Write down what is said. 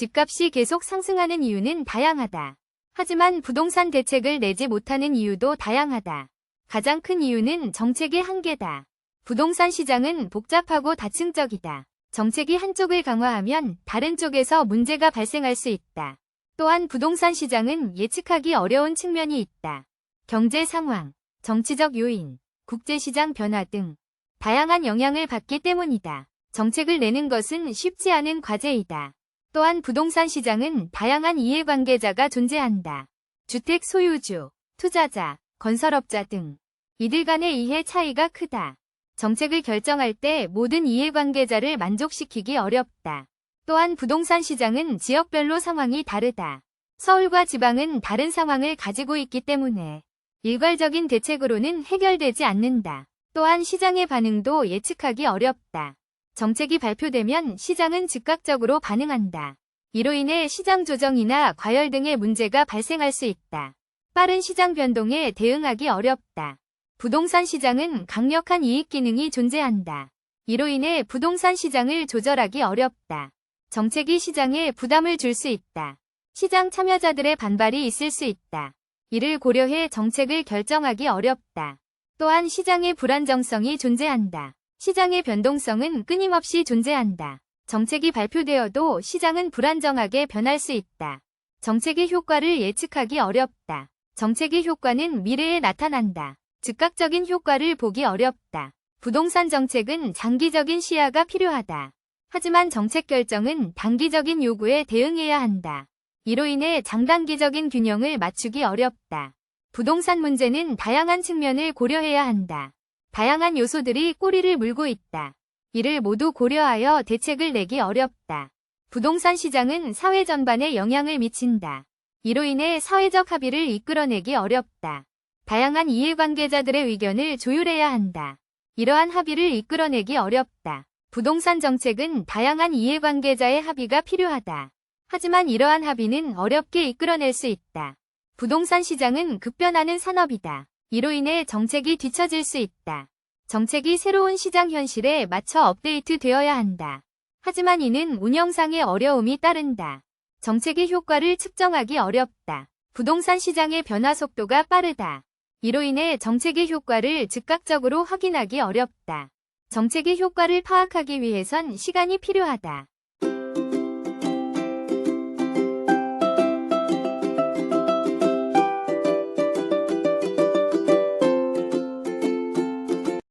집값이 계속 상승하는 이유는 다양하다. 하지만 부동산 대책을 내지 못하는 이유도 다양하다. 가장 큰 이유는 정책의 한계다. 부동산 시장은 복잡하고 다층적이다. 정책이 한쪽을 강화하면 다른 쪽에서 문제가 발생할 수 있다. 또한 부동산 시장은 예측하기 어려운 측면이 있다. 경제 상황, 정치적 요인, 국제시장 변화 등 다양한 영향을 받기 때문이다. 정책을 내는 것은 쉽지 않은 과제이다. 또한 부동산 시장은 다양한 이해관계자가 존재한다. 주택 소유주, 투자자, 건설업자 등 이들 간의 이해 차이가 크다. 정책을 결정할 때 모든 이해관계자를 만족시키기 어렵다. 또한 부동산 시장은 지역별로 상황이 다르다. 서울과 지방은 다른 상황을 가지고 있기 때문에 일괄적인 대책으로는 해결되지 않는다. 또한 시장의 반응도 예측하기 어렵다. 정책이 발표되면 시장은 즉각적으로 반응한다. 이로 인해 시장 조정이나 과열 등의 문제가 발생할 수 있다. 빠른 시장 변동에 대응하기 어렵다. 부동산 시장은 강력한 이익 기능이 존재한다. 이로 인해 부동산 시장을 조절하기 어렵다. 정책이 시장에 부담을 줄 수 있다. 시장 참여자들의 반발이 있을 수 있다. 이를 고려해 정책을 결정하기 어렵다. 또한 시장의 불안정성이 존재한다. 시장의 변동성은 끊임없이 존재한다. 정책이 발표되어도 시장은 불안정하게 변할 수 있다. 정책의 효과를 예측하기 어렵다. 정책의 효과는 미래에 나타난다. 즉각적인 효과를 보기 어렵다. 부동산 정책은 장기적인 시야가 필요하다. 하지만 정책 결정은 단기적인 요구에 대응해야 한다. 이로 인해 장단기적인 균형을 맞추기 어렵다. 부동산 문제는 다양한 측면을 고려해야 한다. 다양한 요소들이 꼬리를 물고 있다. 이를 모두 고려하여 대책을 내기 어렵다. 부동산 시장은 사회 전반에 영향을 미친다. 이로 인해 사회적 합의를 이끌어내기 어렵다. 다양한 이해관계자들의 의견을 조율해야 한다. 이러한 합의를 이끌어내기 어렵다. 부동산 정책은 다양한 이해관계자의 합의가 필요하다. 하지만 이러한 합의는 어렵게 이끌어낼 수 있다. 부동산 시장은 급변하는 산업이다. 이로 인해 정책이 뒤처질 수 있다. 정책이 새로운 시장 현실에 맞춰 업데이트 되어야 한다. 하지만 이는 운영상의 어려움이 따른다. 정책의 효과를 측정하기 어렵다. 부동산 시장의 변화 속도가 빠르다. 이로 인해 정책의 효과를 즉각적으로 확인하기 어렵다. 정책의 효과를 파악하기 위해선 시간이 필요하다.